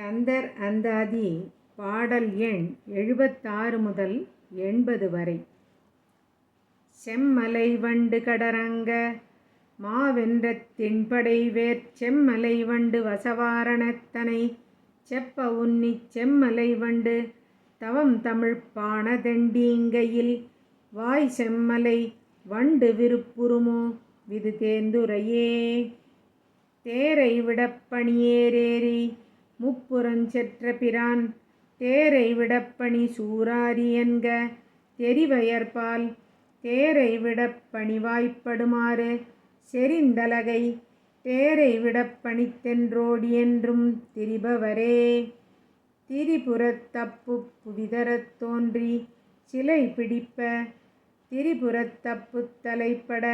கந்தர் அந்தாதி பாடல் எண் எழுபத்தாறு முதல் எண்பது வரை. செம்மலை வண்டு கடரங்க மாவென்ற திண்படை வேர் செம்மலை வண்டு வசவாரணத்தனை செப்ப உன்னிச் செம்மலை வண்டு தவம் தமிழ் பாணதெண்டீங்கையில் வாய் செம்மலை வண்டு விருப்புருமோ விது தேர்ந்துரையே தேரை விடப்பணியேரேறி முப்புறஞ்செற்ற பிரான் தேரை விடப்பணி சூராரி என்க தெரிவயற்பால் தேரை விடப்பணி வாய்ப்படுமாறு செறிந்தலகை தேரை விடப்பணித்தென்றோடி என்றும் திரிபவரே. திரிபுரத்தப்பு புவிதரத் தோன்றி சிலை பிடிப்ப திரிபுரத்தப்பு தலைப்பட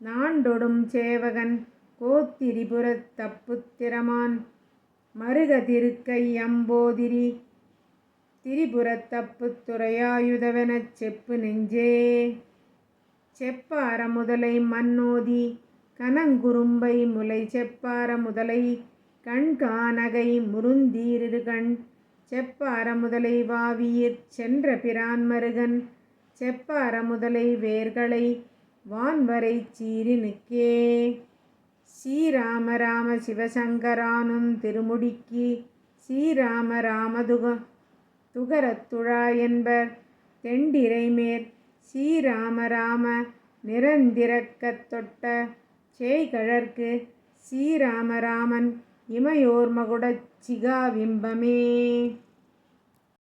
நாண்டொடும் சேவகன் கோத்திரிபுரத் தப்புத்திரமான் மருக திருக்கை அம்போதிரி துறையாயுதவெனச் செப்பு நெஞ்சே. செப்பார முதலை மன்னோதி கனங்குறும்பை முலை செப்பார முதலை கண்கானகை முருந்தீரிருகண். செப்பார முதலை வாவியிற் சென்ற பிரான் மருகன். செப்பார முதலை வேர்களை வான்வரை சீரினுக்கே ஸ்ரீராம ராம சிவசங்கரானும் திருமுடிக்கு ஸ்ரீராம ராமதுக துகரத்துழா என்பர் தெண்டிரைமேர் ஸ்ரீராம ராம நிரந்திரக்கத் தொட்ட சேய்கழற்கு ஸ்ரீராம ராமன் இமையோர் மகுடச் சிகாவிம்பமே